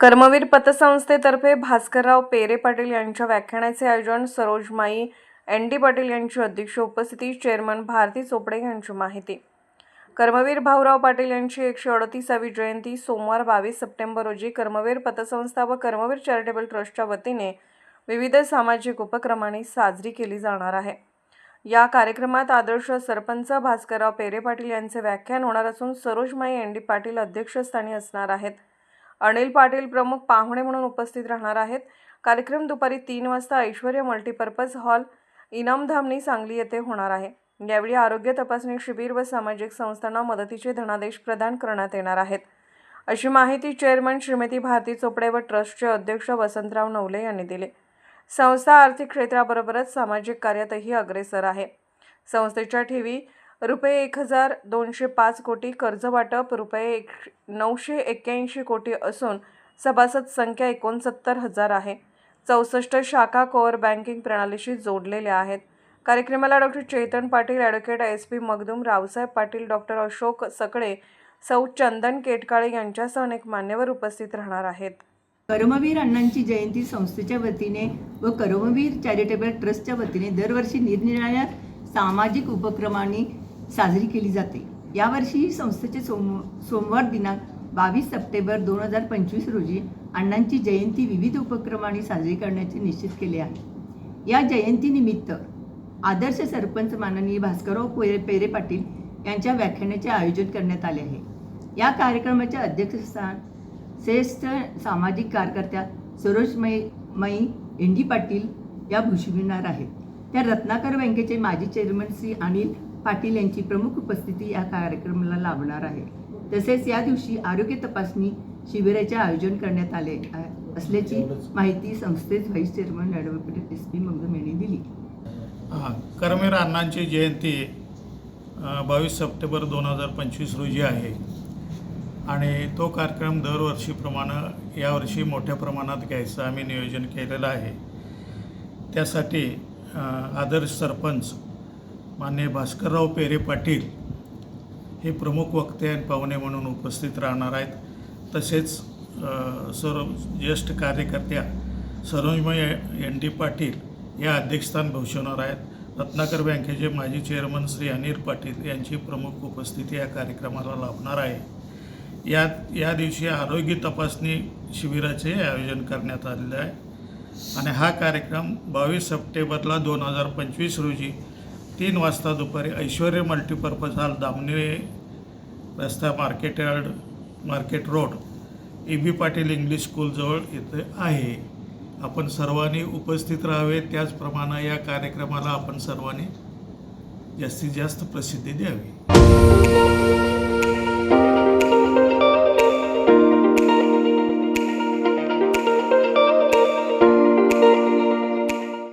कर्मवीर पतसंस्थेतर्फे भास्करराव पेरे पाटील यांच्या व्याख्यानाचे आयोजन सरोजमाई एन डी पाटील यांची अध्यक्ष उपस्थिती चेअरमन भारती चोपडे यांची माहिती. कर्मवीर भाऊराव पाटील यांची एकशे अडतीसावी जयंती सोमवार बावीस सप्टेंबर रोजी कर्मवीर पतसंस्था व कर्मवीर चॅरिटेबल ट्रस्टच्या वतीने विविध सामाजिक उपक्रमांनी साजरी केली जाणार आहे. या कार्यक्रमात आदर्श सरपंच भास्करराव पेरे पाटील यांचे व्याख्यान होणार असून सरोजमाई एन डी पाटील अध्यक्षस्थानी असणार आहेत. अनिल पाटील प्रमुख पाहुणे म्हणून उपस्थित राहणार आहेत. कार्यक्रम दुपारी तीन वाजता ऐश्वर्य मल्टीपर्पज हॉल इनामधामनी सांगली येथे होणार आहे. यावेळी आरोग्य तपासणी शिबिर व सामाजिक संस्थांना मदतीचे धनादेश प्रदान करण्यात येणार आहेत. अशी माहिती चेअरमन श्रीमती भारती चोपडे व ट्रस्टचे अध्यक्ष वसंतराव नवले यांनी दिली. संस्था आर्थिक क्षेत्राबरोबरच सामाजिक कार्यातही अग्रेसर आहे. संस्थेच्या ठेवी रुपये एक हजार दोनशे पाच कोटी कर्जवाटप रुपये एक नऊशे एक्क्याऐंशी कोटी असून सभासद संख्या एकोणसत्तर हजार आहे. चौसष्ट शाखा कोअर बँकिंग प्रणालीशी जोडलेल्या आहेत. कार्यक्रमाला doctor Chetan Patil advocate S P Magdum Raosaheb Patil doctor Ashok Sakale सौ चंदन केटकाळे यांच्यासह अनेक मान्यवर उपस्थित राहणार आहेत. कर्मवीर अण्णांची जयंती संस्थेच्या वतीने व कर्मवीर चॅरिटेबल ट्रस्टच्या वतीने दरवर्षी निरनिराळ्या सामाजिक उपक्रमांनी साजरी केली जाते. यावर्षी संस्थेचे सोम सोमवार दिनांक बावीस सप्टेंबर दोन हजार पंचवीस रोजी अण्णांची जयंती विविध उपक्रमांनी साजरी करण्याचे निश्चित केले आहे. या जयंतीनिमित्त आदर्श सरपंच माननीय भास्करराव पेरे पेरे पाटील यांच्या व्याख्यानाचे आयोजन करण्यात आले आहे. या कार्यक्रमाचे अध्यक्षस्थान श्रेष्ठ सामाजिक कार्यकर्त्या सरोजमयी मयी एन पाटील या भूषविणार आहेत. त्या रत्नाकर बँकेचे माजी चेअरमन श्री अनिल पाटील यांची प्रमुख उपस्थिती या कार्यक्रमाला लाभणार आहे. तसेच या दिवशी आरोग्य तपासणी शिबिराचे आयोजन करण्यात आले असल्याची माहिती संस्थेचे vice chairman advocate S P Magdum यांनी दिली. हां करमेर अण्णांची जयंती बावीस सप्टेंबर दोन हजार पंचवीस रोजी आहे. आणि तो कार्यक्रम दरवर्षीप्रमाणे यावर्षी मोठ्या प्रमाणात घ्यायचं आम्ही नियोजन केलेलं आहे. त्यासाठी आदर्श सरपंच मान्य भास्करराव पेरे पाटील हे प्रमुख वक्ते आणि पाहुणे म्हणून उपस्थित राहणार आहेत. तसेच अ, सर्व ज्येष्ठ कार्यकर्त्या सरोजमय एन डी पाटील या अध्यक्षस्थान भूषवणार आहेत. रत्नाकर बँकेचे माजी चेअरमन श्री अनिल पाटील यांची प्रमुख उपस्थिती या कार्यक्रमाला लाभणार आहे. या या दिवशी आरोग्य तपासणी शिबिराचे आयोजन करण्यात आलेलं आहे. आणि हा कार्यक्रम बावीस सप्टेंबरला दोन हजार पंचवीस रोजी तीन वाजता दुपारी ऐश्वर्य मल्टीपर्पज हॉल दामनिळे रस्ता market yard market road A B Patil English स्कूलजवळ इथे आहे. आपण सर्वांनी उपस्थित राहावे त्याचप्रमाणे या कार्यक्रमाला आपण सर्वांनी जास्तीत जास्त प्रसिद्धी द्यावी.